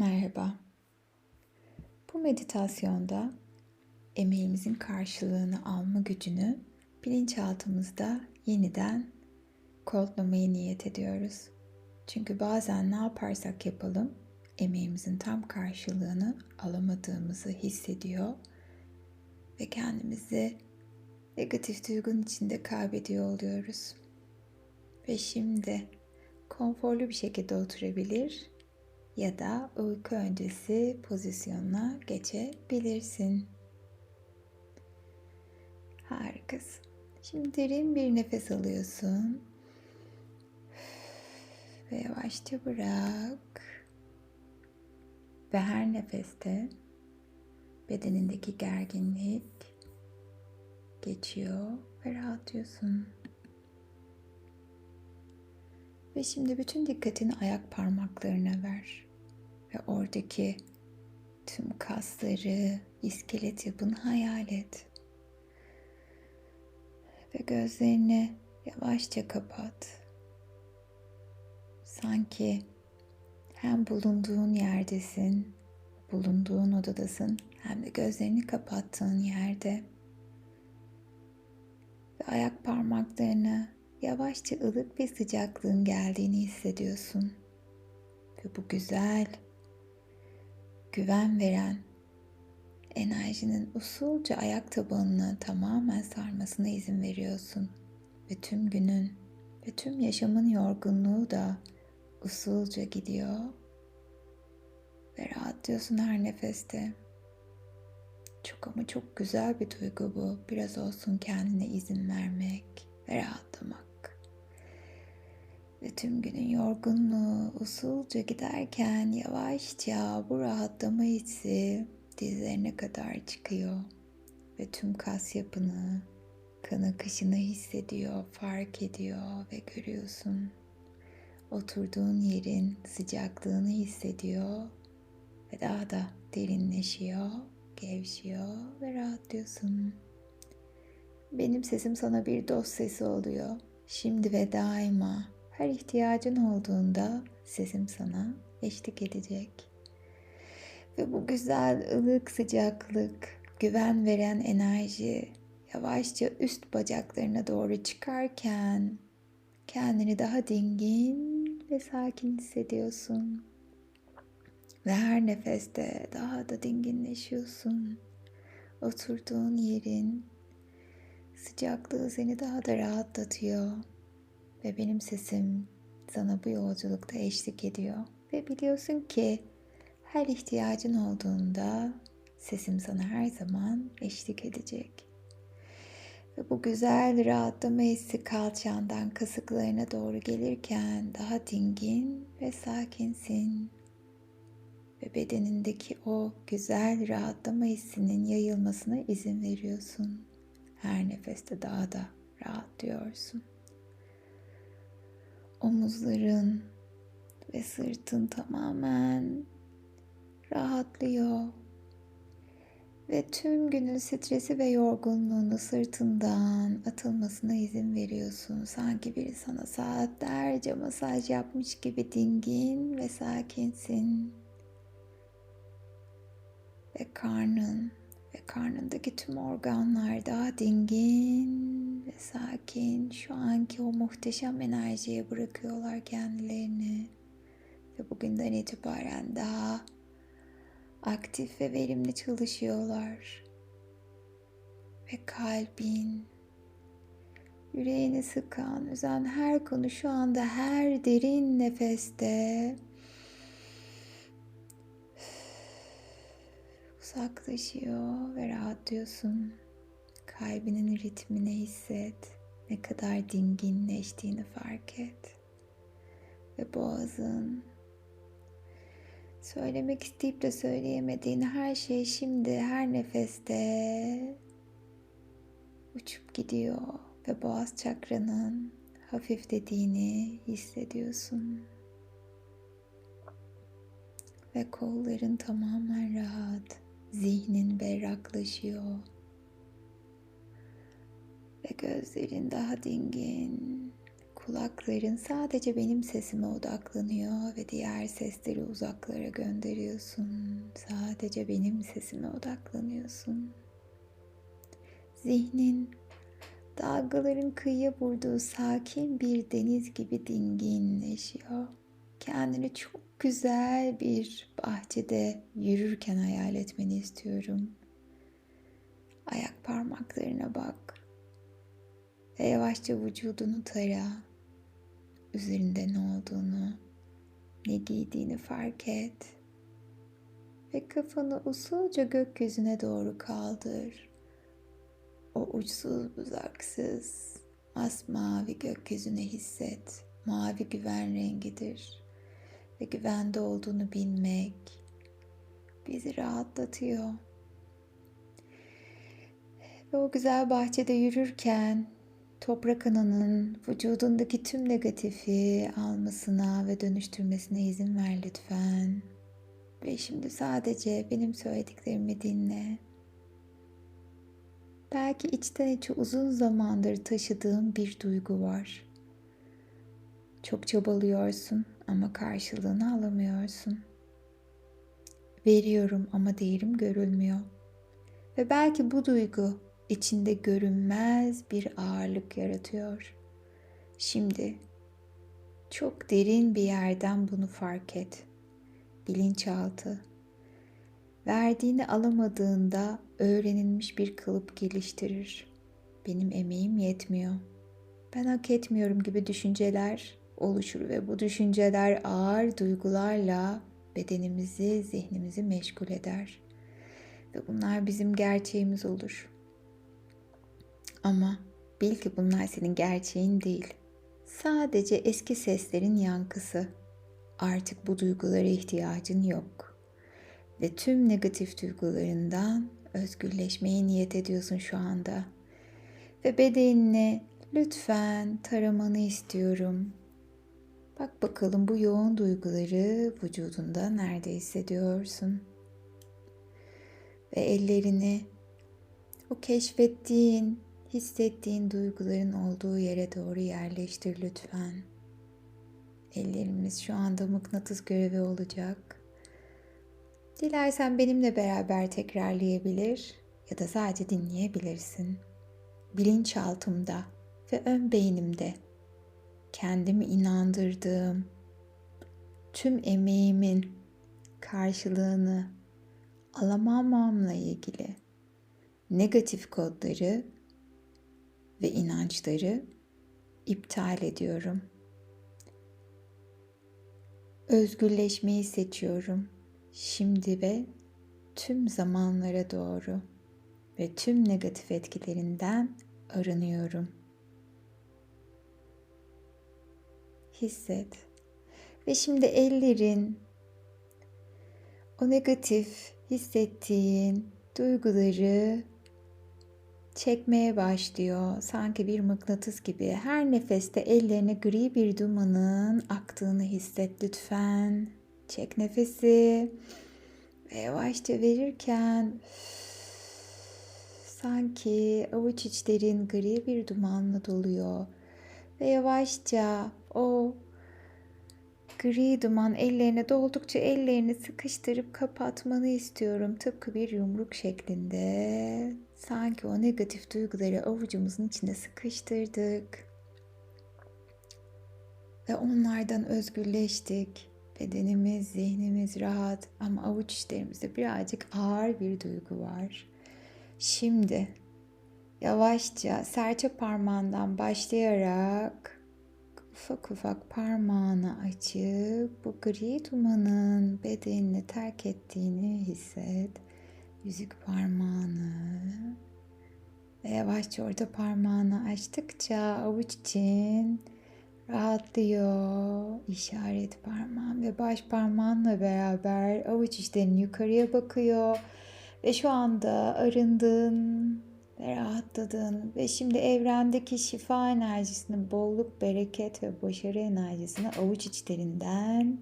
Merhaba. Bu meditasyonda emeğimizin karşılığını alma gücünü bilinçaltımızda yeniden kodlamayı niyet ediyoruz. Çünkü bazen ne yaparsak yapalım emeğimizin tam karşılığını alamadığımızı hissediyor ve kendimizi negatif duygunun içinde kaybediyor oluyoruz. Ve şimdi konforlu bir şekilde oturabilir ya da uyku öncesi pozisyonuna geçebilirsin. Harikasın. Şimdi derin bir nefes alıyorsun. Ve yavaşça bırak. Ve her nefeste bedenindeki gerginlik geçiyor ve rahatlıyorsun. Ve şimdi bütün dikkatini ayak parmaklarına ver. Ve oradaki tüm kasları, iskelet yapını hayal et. Ve gözlerini yavaşça kapat. Sanki hem bulunduğun yerdesin, bulunduğun odadasın hem de gözlerini kapattığın yerde. Ve ayak parmaklarını yavaşça ılık ve sıcaklığın geldiğini hissediyorsun. Ve bu güzel, güven veren enerjinin usulca ayak tabanını tamamen sarmasına izin veriyorsun. Ve tüm günün ve tüm yaşamın yorgunluğu da usulca gidiyor. Ve rahatlıyorsun her nefeste. Çok ama çok güzel bir duygu bu. Biraz olsun kendine izin vermek ve rahatlamak. Ve tüm günün yorgunluğu usulca giderken yavaşça bu rahatlama hissi dizlerine kadar çıkıyor. Ve tüm kas yapını, kan akışını hissediyor, fark ediyor ve görüyorsun. Oturduğun yerin sıcaklığını hissediyor ve daha da derinleşiyor, gevşiyor ve rahatlıyorsun. Benim sesim sana bir dost sesi oluyor. Şimdi ve daima her ihtiyacın olduğunda sesim sana eşlik edecek. Ve bu güzel ılık sıcaklık, güven veren enerji yavaşça üst bacaklarına doğru çıkarken kendini daha dingin ve sakin hissediyorsun. Ve her nefeste daha da dinginleşiyorsun. Oturduğun yerin sıcaklığı seni daha da rahatlatıyor. Ve benim sesim sana bu yolculukta eşlik ediyor. Ve biliyorsun ki her ihtiyacın olduğunda sesim sana her zaman eşlik edecek. Ve bu güzel rahatlama hissi kalçandan kasıklarına doğru gelirken daha dingin ve sakinsin. Ve bedenindeki o güzel rahatlama hissinin yayılmasına izin veriyorsun. Her nefeste daha da rahatlıyorsun. Omuzların ve sırtın tamamen rahatlıyor. Ve tüm günün stresi ve yorgunluğunu sırtından atılmasına izin veriyorsun. Sanki biri sana saatlerce masaj yapmış gibi dingin ve sakinsin. Ve karnın ve karnındaki tüm organlar daha dingin sakin. Şu anki o muhteşem enerjiye bırakıyorlar kendilerini. Ve bugünden itibaren daha aktif ve verimli çalışıyorlar. Ve kalbin, yüreğini sıkan, üzen her konu şu anda her derin nefeste uzaklaşıyor ve rahatlıyorsun. Kalbinin ritmini hisset. Ne kadar dinginleştiğini fark et. Ve boğazın söylemek isteyip de söyleyemediğin her şey şimdi her nefeste uçup gidiyor ve boğaz çakranın hafiflediğini hissediyorsun. Ve kolların tamamen rahat zihnin berraklaşıyor ve gözlerin daha dingin, kulakların sadece benim sesime odaklanıyor ve diğer sesleri uzaklara gönderiyorsun. Sadece benim sesime odaklanıyorsun. Zihnin dalgaların kıyıya vurduğu sakin bir deniz gibi dinginleşiyor. Kendini çok güzel bir bahçede yürürken hayal etmeni istiyorum. Ayak parmaklarına bak ve yavaşça vücudunu tara. Üzerinde ne olduğunu, ne giydiğini fark et. Ve kafanı usulca gökyüzüne doğru kaldır. O uçsuz bucaksız masmavi gökyüzüne hisset. Mavi güven rengidir. Ve güvende olduğunu bilmek bizi rahatlatıyor. Ve o güzel bahçede yürürken toprak ananın vücudundaki tüm negatifi almasına ve dönüştürmesine izin ver lütfen. Ve şimdi sadece benim söylediklerimi dinle. Belki içten içe uzun zamandır taşıdığım bir duygu var. Çok çabalıyorsun ama karşılığını alamıyorsun. Veriyorum ama değerim görülmüyor. Ve belki bu duygu içinde görünmez bir ağırlık yaratıyor. Şimdi çok derin bir yerden bunu fark et. Bilinçaltı. Verdiğini alamadığında öğrenilmiş bir kalıp geliştirir. Benim emeğim yetmiyor. Ben hak etmiyorum gibi düşünceler oluşur ve bu düşünceler ağır duygularla bedenimizi, zihnimizi meşgul eder. Ve bunlar bizim gerçeğimiz olur. Ama bil ki bunlar senin gerçeğin değil. Sadece eski seslerin yankısı. Artık bu duygulara ihtiyacın yok. Ve tüm negatif duygularından özgürleşmeye niyet ediyorsun şu anda. Ve bedenine lütfen taramanı istiyorum. Bak bakalım bu yoğun duyguları vücudunda nerede hissediyorsun? Ve ellerini o keşfettiğin hissettiğin duyguların olduğu yere doğru yerleştir lütfen. Ellerimiz şu anda mıknatıs görevi olacak. Dilersen benimle beraber tekrarlayabilir ya da sadece dinleyebilirsin. Bilinçaltımda ve ön beynimde kendimi inandırdığım tüm emeğimin karşılığını alamamamla ilgili negatif kodları ve inançları iptal ediyorum. Özgürleşmeyi seçiyorum. Şimdi ve tüm zamanlara doğru ve tüm negatif etkilerinden arınıyorum. Hisset. Ve şimdi ellerin o negatif hissettiğin duyguları çekmeye başlıyor. Sanki bir mıknatıs gibi. Her nefeste ellerine gri bir dumanın aktığını hisset lütfen. Çek nefesi. Ve yavaşça verirken sanki avuç içlerin gri bir dumanla doluyor. Ve yavaşça o gri duman ellerine doldukça ellerini sıkıştırıp kapatmanı istiyorum. Tıpkı bir yumruk şeklinde. Sanki o negatif duyguları avucumuzun içine sıkıştırdık. Ve onlardan özgürleştik. Bedenimiz, zihnimiz rahat ama avuç içlerimizde birazcık ağır bir duygu var. Şimdi yavaşça serçe parmağından başlayarak ufak ufak parmağını açıp bu gri dumanın bedenini terk ettiğini hisset yüzük parmağını ve yavaşça orta parmağını açtıkça avuç için rahatlıyor. İşaret parmağın ve baş parmağınla beraber avuç içlerin yukarıya bakıyor. Ve şu anda arındın ve rahatladın. Ve şimdi evrendeki şifa enerjisini, bolluk, bereket ve başarı enerjisini avuç içlerinden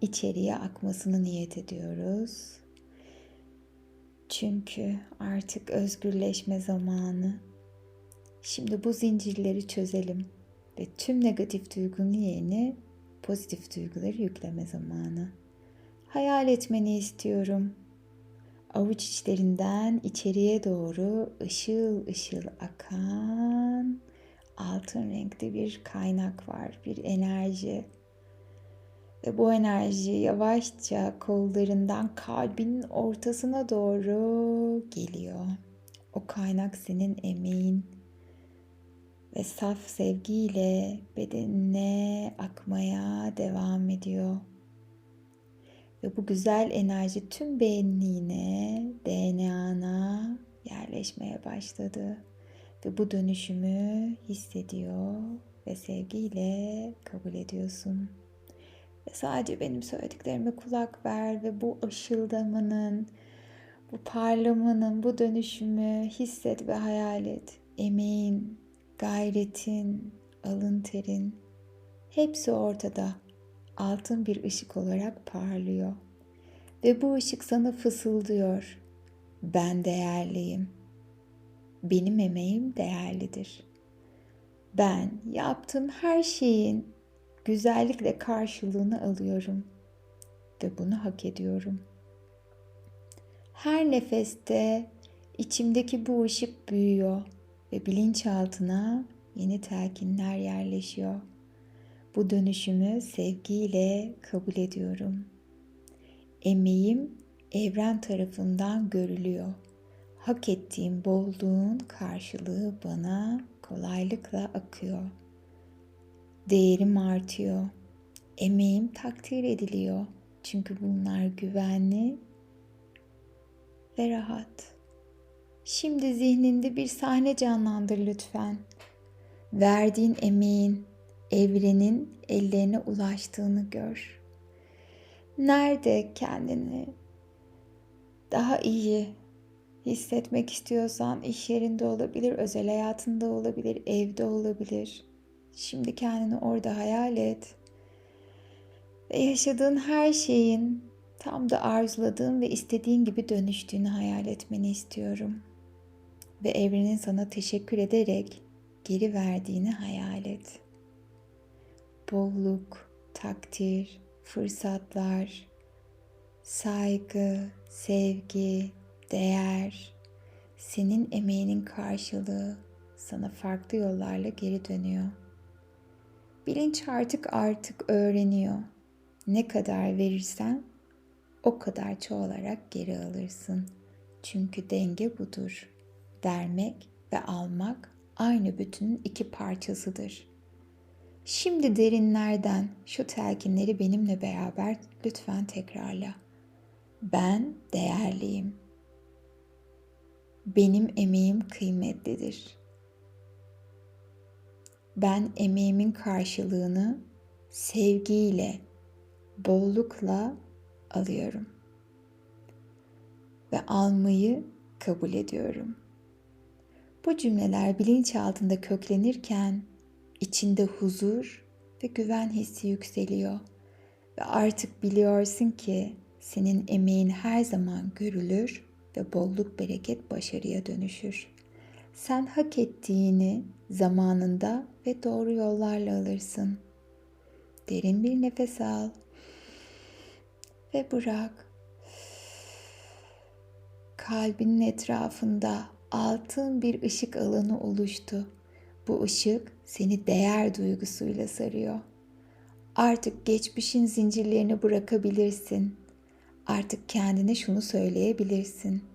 içeriye akmasını niyet ediyoruz. Çünkü artık özgürleşme zamanı. Şimdi bu zincirleri çözelim. ve tüm negatif duygunun yerine pozitif duyguları yükleme zamanı. Hayal etmeni istiyorum. Avuç içlerinden içeriye doğru ışıl ışıl akan altın renkli bir kaynak var, bir enerji. Ve bu enerji yavaşça kollarından kalbinin ortasına doğru geliyor. O kaynak senin emeğin ve saf sevgiyle bedenine akmaya devam ediyor. Ve bu güzel enerji tüm benliğine, DNA'na yerleşmeye başladı. Ve bu dönüşümü hissediyor ve sevgiyle kabul ediyorsun. Sadece benim söylediklerime kulak ver ve bu ışıldamanın, bu parlamanın, bu dönüşümü hisset ve hayal et. Emeğin, gayretin, alın terin hepsi ortada. Altın bir ışık olarak parlıyor. Ve bu ışık sana fısıldıyor. Ben değerliyim. Benim emeğim değerlidir. Ben yaptığım her şeyin güzellikle karşılığını alıyorum ve bunu hak ediyorum. Her nefeste içimdeki bu ışık büyüyor ve bilinçaltına yeni telkinler yerleşiyor. Bu dönüşümü sevgiyle kabul ediyorum. Emeğim evren tarafından görülüyor. Hak ettiğim bolluğun karşılığı bana kolaylıkla akıyor. Değerim artıyor. Emeğim takdir ediliyor. Çünkü bunlar güvenli ve rahat. Şimdi zihninde bir sahne canlandır lütfen. Verdiğin emeğin, evrenin ellerine ulaştığını gör. Nerede kendini daha iyi hissetmek istiyorsan iş yerinde olabilir, özel hayatında olabilir, evde olabilir. Şimdi kendini orada hayal et. Ve yaşadığın her şeyin tam da arzuladığın ve istediğin gibi dönüştüğünü hayal etmeni istiyorum. Ve evrenin sana teşekkür ederek geri verdiğini hayal et. Bolluk, takdir, fırsatlar, saygı, sevgi, değer, senin emeğinin karşılığı sana farklı yollarla geri dönüyor. Bilinç artık artık öğreniyor. Ne kadar verirsen o kadar çoğalarak geri alırsın. Çünkü denge budur. Vermek ve almak aynı bütünün iki parçasıdır. Şimdi derinlerden şu telkinleri benimle beraber lütfen tekrarla. Ben değerliyim. Benim emeğim kıymetlidir. Ben emeğimin karşılığını sevgiyle, bollukla alıyorum. Ve almayı kabul ediyorum. Bu cümleler bilinç altında köklenirken içinde huzur ve güven hissi yükseliyor. Ve artık biliyorsun ki senin emeğin her zaman görülür ve bolluk bereket başarıya dönüşür. Sen hak ettiğini zamanında ve doğru yollarla alırsın. Derin bir nefes al ve bırak. Kalbinin etrafında altın bir ışık alanı oluştu. Bu ışık seni değer duygusuyla sarıyor. Artık geçmişin zincirlerini bırakabilirsin. Artık kendine şunu söyleyebilirsin.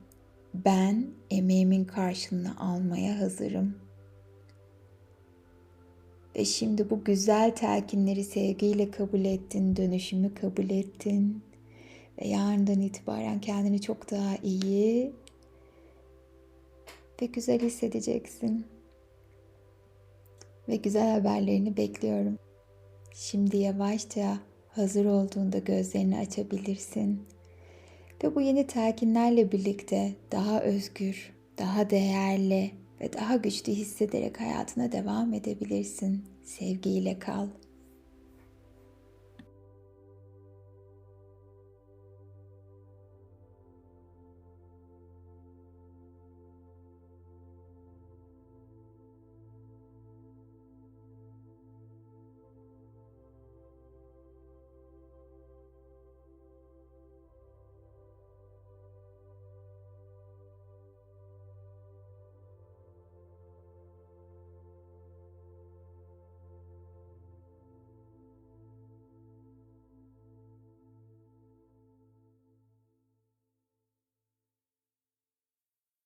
Ben emeğimin karşılığını almaya hazırım. Ve şimdi bu güzel telkinleri sevgiyle kabul ettin, dönüşümü kabul ettin. Ve yarından itibaren kendini çok daha iyi ve güzel hissedeceksin. Ve güzel haberlerini bekliyorum. Şimdi yavaşça hazır olduğunda gözlerini açabilirsin. Ve bu yeni telkinlerle birlikte daha özgür, daha değerli ve daha güçlü hissederek hayatına devam edebilirsin. Sevgiyle kal.